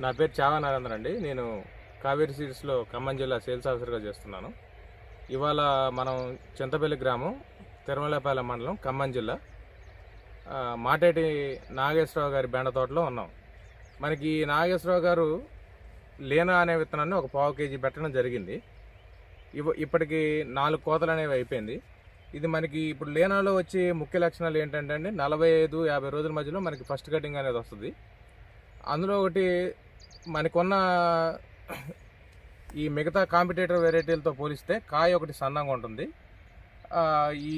నా పేరు చావా నరేంద్ర అండి. నేను కావేరి సీడ్స్లో ఖమ్మం జిల్లా సేల్స్ ఆఫీసర్గా చేస్తున్నాను. ఇవాళ మనం చింతపల్లి గ్రామం తిరుమలపాలెం మండలం ఖమ్మం జిల్లా. మాటేటి నాగేశ్వరరావు గారి బెండ తోటలో ఉన్నాం. మనకి నాగేశ్వరరావు గారు లేనా అనే విత్తనాన్ని ఒక పావు కేజీ పెట్టడం జరిగింది. ఇవ ఇప్పటికి నాలుగు కోతలు అనేవి అయిపోయింది. ఇది మనకి ఇప్పుడు లేనాలో వచ్చే ముఖ్య లక్షణాలు ఏంటంటే అండి నలభై ఐదు యాభై రోజుల మధ్యలో మనకి ఫస్ట్ కటింగ్ అనేది వస్తుంది. అందులో ఒకటి మనకున్న ఈ మిగతా కాంపిటేటర్ వెరైటీలతో పోలిస్తే కాయ ఒకటి సన్నంగా ఉంటుంది. ఈ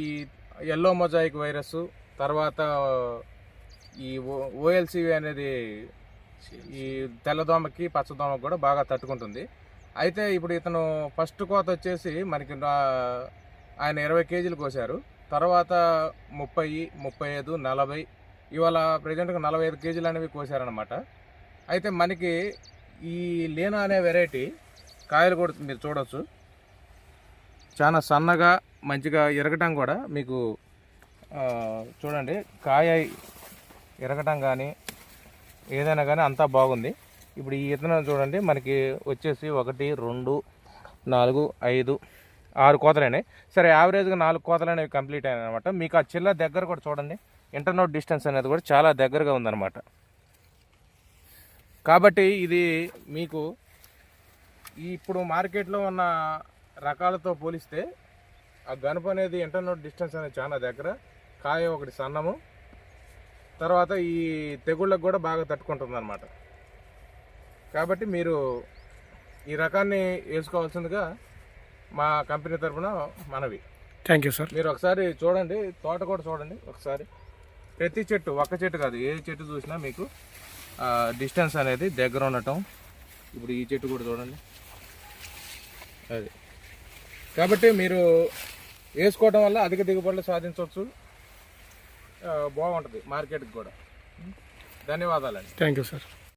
ఎల్లో మొజాయిక్ వైరస్ తర్వాత ఈ ఓఎల్సివి అనేది ఈ తెల్లదోమకి పచ్చదోమకి కూడా బాగా తట్టుకుంటుంది. అయితే ఇప్పుడు ఇతను ఫస్ట్ కోత వచ్చేసి మనకి ఆయన ఇరవై కేజీలు కోసారు తర్వాత ముప్పై ముప్పై ఐదు నలభై ఇవాళ ప్రజెంట్గా నలభై ఐదు కేజీలు అనేవి కోసారనమాట అయితే మనకి ఈ లీనా అనే వెరైటీ కాయలు కూడా మీరు చూడవచ్చు చాలా సన్నగా మంచిగా ఎరగటం కూడా మీకు చూడండి కాయ ఎరగటం కానీ ఏదైనా కానీ అంతా బాగుంది. ఇప్పుడు ఈ ఇతనం చూడండి మనకి వచ్చేసి ఒకటి రెండు నాలుగు ఐదు ఆరు కోతలైనాయి సరే యావరేజ్గా నాలుగు కోతలు అనేవి కంప్లీట్ అయినాయి అనమాట మీకు ఆ చిల్ల దగ్గర కూడా చూడండి ఇంటర్నోట్ డిస్టెన్స్ అనేది కూడా చాలా దగ్గరగా ఉందన్నమాట. కాబట్టి ఇది మీకు ఇప్పుడు మార్కెట్లో ఉన్న రకాలతో పోలిస్తే ఆ గనుపు అనేది ఇంటర్నోట్ డిస్టెన్స్ అనేది చాలా దగ్గర కాయ ఒకటి సన్నము తర్వాత ఈ తెగుళ్ళకు కూడా బాగా తట్టుకుంటుంది అనమాట కాబట్టి మీరు ఈ రకాన్ని వేసుకోవాల్సిందిగా మా కంపెనీ తరఫున మనవి. థ్యాంక్ యూ సార్ మీరు ఒకసారి చూడండి తోట కూడా చూడండి ఒకసారి. ప్రతి చెట్టు ఒక్క చెట్టు కాదు ఏ చెట్టు చూసినా మీకు డిస్టెన్స్ అనేది దగ్గర ఉండటం. ఇప్పుడు ఈ చెట్టు కూడా చూడండి. అది. కాబట్టి మీరు వేసుకోవడం వల్ల అధిక దిగుబడులు సాధించవచ్చు. బాగుంటుంది మార్కెట్కి కూడా. ధన్యవాదాలండి. Thank you sir.